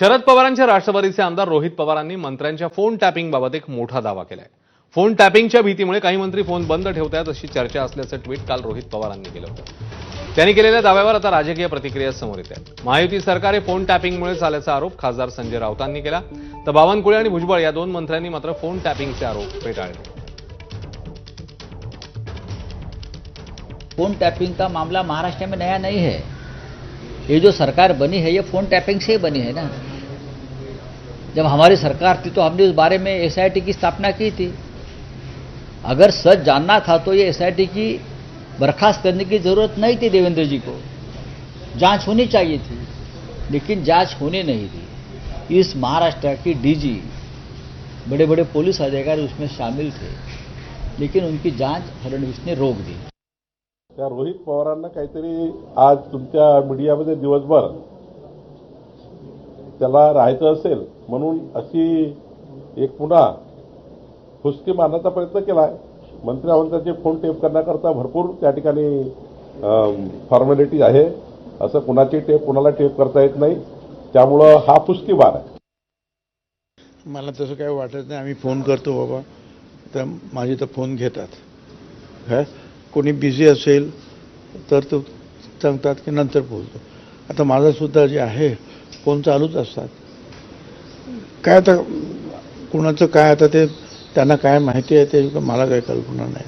शरद पवारांच्या राष्ट्रवादीचे आमदार रोहित पवारांनी मंत्र्यांच्या फोन टॅपिंगबाबत एक मोठा दावा केलाय. फोन टॅपिंगच्या भीतीमुळे काही मंत्री फोन बंद ठेवतायत अशी चर्चा असल्याचं ट्विट काल रोहित पवारांनी केलं होतं. त्यांनी केलेल्या दाव्यावर आता राजकीय प्रतिक्रिया समोर येत आहेत. महायुती सरकार हे फोन टॅपिंगमुळे झाल्याचा आरोप खासदार संजय राऊतांनी केला. तर बावनकुळे आणि भुजबळ या दोन मंत्र्यांनी मात्र फोन टॅपिंगचे आरोप फेटाळले. फोन टैपिंग का मामला महाराष्ट्र में नया नहीं है ये जो सरकार बनी है ये फोन टैपिंग से ही बनी है ना. जब हमारी सरकार थी तो हमने उस बारे में एसआईटी की स्थापना की थी। अगर सच जानना था तो ये एसआईटी की बर्खास्त करने की ज़रूरत नहीं थी देवेंद्र जी को। जाँच होनी चाहिए थी, लेकिन जाँच होने नहीं दी इस महाराष्ट्र की डीजी बड़े बड़े पुलिस अधिकारी उसमें शामिल थे, लेकिन उनकी जाँच फडणवीस ने रोक दी। त्या रोहित पवारांना काहीतरी आज तुमच्या मीडियामध्ये दिवसभर त्याला राहायचं असेल म्हणून अशी एक पुन्हा फुसकी मारण्याचा प्रयत्न केला आहे मंत्री आमंत्र्यांचे फोन टेप करण्याकरता भरपूर त्या ठिकाणी फॉर्मॅलिटी आहे. असं कुणाची टेप कुणाला टेप करता येत नाही. त्यामुळं हा फुसकी मार आहे. मला तसं काही वाटत नाही. आम्ही फोन करतो बाबा. तर माझे तर फोन घेतात. काय कोणी बिझी असेल तर तो सांगतात की नंतर बोलतो. आता माझासुद्धा जे आहे फोन चालूच असतात. काय आता कुणाचं काय आता ते त्यांना काय माहिती आहे ते मला काही कल्पना नाही.